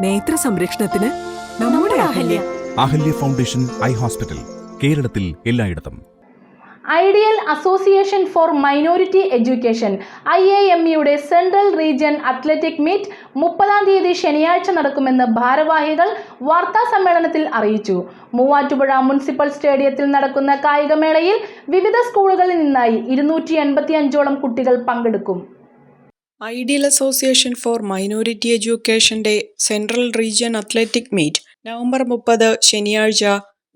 നേത്ര സംരക്ഷണത്തിന് നമ്മുടെ Ahalya. Ahalya. Foundation eye hospital കേരളത്തിൽ എല്ലായിടത്തും. Ideal association for minority education I A M ഇയുടെ സെൻട്രൽ റീജിയൻ അത്ലറ്റിക് മീറ്റ് മുപ്പതാം തീയതി ശനിയാഴ്ച നടക്കുമെന്ന് ഭാരവാഹികൾ വാർത്താ സമ്മേളനത്തിൽ അറിയിച്ചു. മൂവാറ്റുപുഴ മുനിസിപ്പൽ സ്റ്റേഡിയത്തിൽ നടക്കുന്ന കായികമേളയിൽ വിവിധ സ്കൂളുകളിൽ നിന്നായി ഇരുന്നൂറ്റി എൺപത്തി അഞ്ചോളം കുട്ടികൾ പങ്കെടുക്കും. Ideal association for minority എഡ്യൂക്കേഷന്റെ central region athletic meet. November മുപ്പത് ശനിയാഴ്ച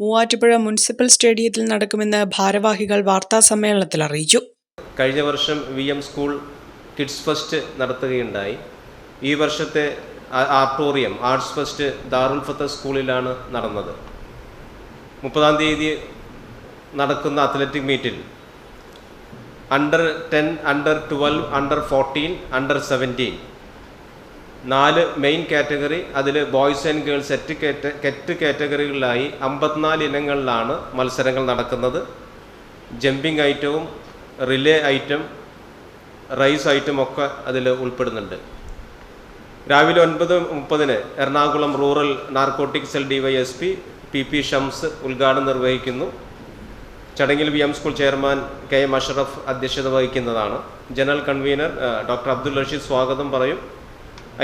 മൂവാറ്റുപുഴ മുനിസിപ്പൽ സ്റ്റേഡിയത്തിൽ നടക്കുമെന്ന് ഭാരവാഹികൾ വാർത്താ സമ്മേളനത്തിൽ അറിയിച്ചു. കഴിഞ്ഞ വർഷം V M school kids fest നടത്തുകയുണ്ടായി. ഈ വർഷത്തെ ആർട്ടോറിയം ആർട്സ് ഫസ്റ്റ് ദാറുൽ ഫത്ത സ്കൂളിലാണ് നടന്നത്. മുപ്പതാം തീയതി നടക്കുന്ന അത്ലറ്റിക് മീറ്റിൽ under ten under twelve under fourteen under seventeen നാല് മെയിൻ കാറ്റഗറി അതിൽ boys and girls set category കാറ്റഗറികളിലായി അമ്പത്തിനാല് ഇനങ്ങളിലാണ് മത്സരങ്ങൾ നടക്കുന്നത്. ജമ്പിംഗ് ഐറ്റവും റിലേ ഐറ്റം റൈസ് ഐറ്റം ഒക്കെ അതിൽ ഉൾപ്പെടുന്നുണ്ട്. രാവിലെ ഒൻപത് മുപ്പതിന് Ernakulam rural narcotic cell D Y S P P P Shams ഉദ്ഘാടനം നിർവഹിക്കുന്നു. ചടങ്ങിൽ V M school chairman K M Ashraf അധ്യക്ഷത വഹിക്കുന്നതാണ്. General convener doctor Abdul Rasheed സ്വാഗതം പറയും.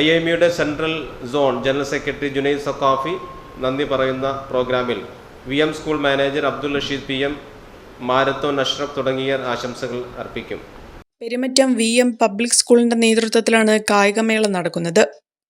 ഐ എം യുടെ central zone general secretary Junaid Sakhafi നന്ദി പറയുന്ന പ്രോഗ്രാമിൽ V M school manager Abdul Rasheed P M മാരത്തോൻ Ashraf തുടങ്ങിയ ആശംസകൾ അർപ്പിക്കും. പെരുമറ്റം വി എം പബ്ലിക് സ്കൂളിന്റെ നേതൃത്വത്തിലാണ് കായികമേള നടക്കുന്നത്.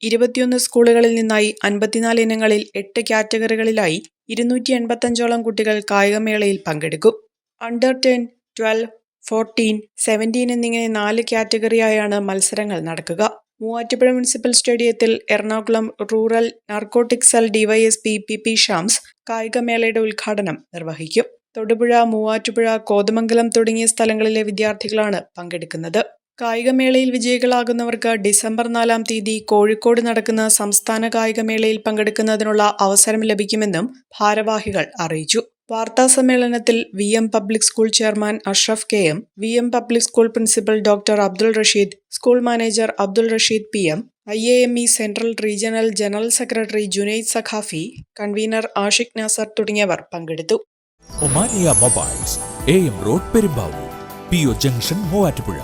ഇരുപത്തിയൊന്ന് സ്കൂളുകളിൽ നിന്നായി അൻപത്തിനാല് ഇനങ്ങളിൽ എട്ട് കാറ്റഗറികളിലായി ഇരുന്നൂറ്റി എൺപത്തഞ്ചോളം കുട്ടികൾ കായികമേളയിൽ പങ്കെടുക്കും. Under ten twelve fourteen seventeen എന്നിങ്ങനെ നാല് കാറ്റഗറിയായാണ് മത്സരങ്ങൾ നടക്കുക. മൂവാറ്റുപുഴ മുനിസിപ്പൽ സ്റ്റേഡിയത്തിൽ Ernakulam rural narcotic cell D Y S P P P Shams കായികമേളയുടെ ഉദ്ഘാടനം നിർവഹിക്കും. തൊടുപുഴ മൂവാറ്റുപുഴ കോതമംഗലം തുടങ്ങിയ സ്ഥലങ്ങളിലെ വിദ്യാർത്ഥികളാണ് പങ്കെടുക്കുന്നത്. കായികമേളയിൽ വിജയികളാകുന്നവർക്ക് ഡിസംബർ നാലാം തീയതി കോഴിക്കോട് നടക്കുന്ന സംസ്ഥാന കായികമേളയിൽ പങ്കെടുക്കുന്നതിനുള്ള അവസരം ലഭിക്കുമെന്നും ഭാരവാഹികൾ അറിയിച്ചു. വാർത്താ സമ്മേളനത്തിൽ V M public school chairman Ashraf K M V M public school principal doctor Abdul Rasheed school manager Abdul Rasheed P M I A M E central regional general secretary Junaid Sakhafi convener Ashiq Nasar തുടങ്ങിയവർ പങ്കെടുത്തു. Omania mobiles A M road Perumbavoor P O junction Muvattupuzha.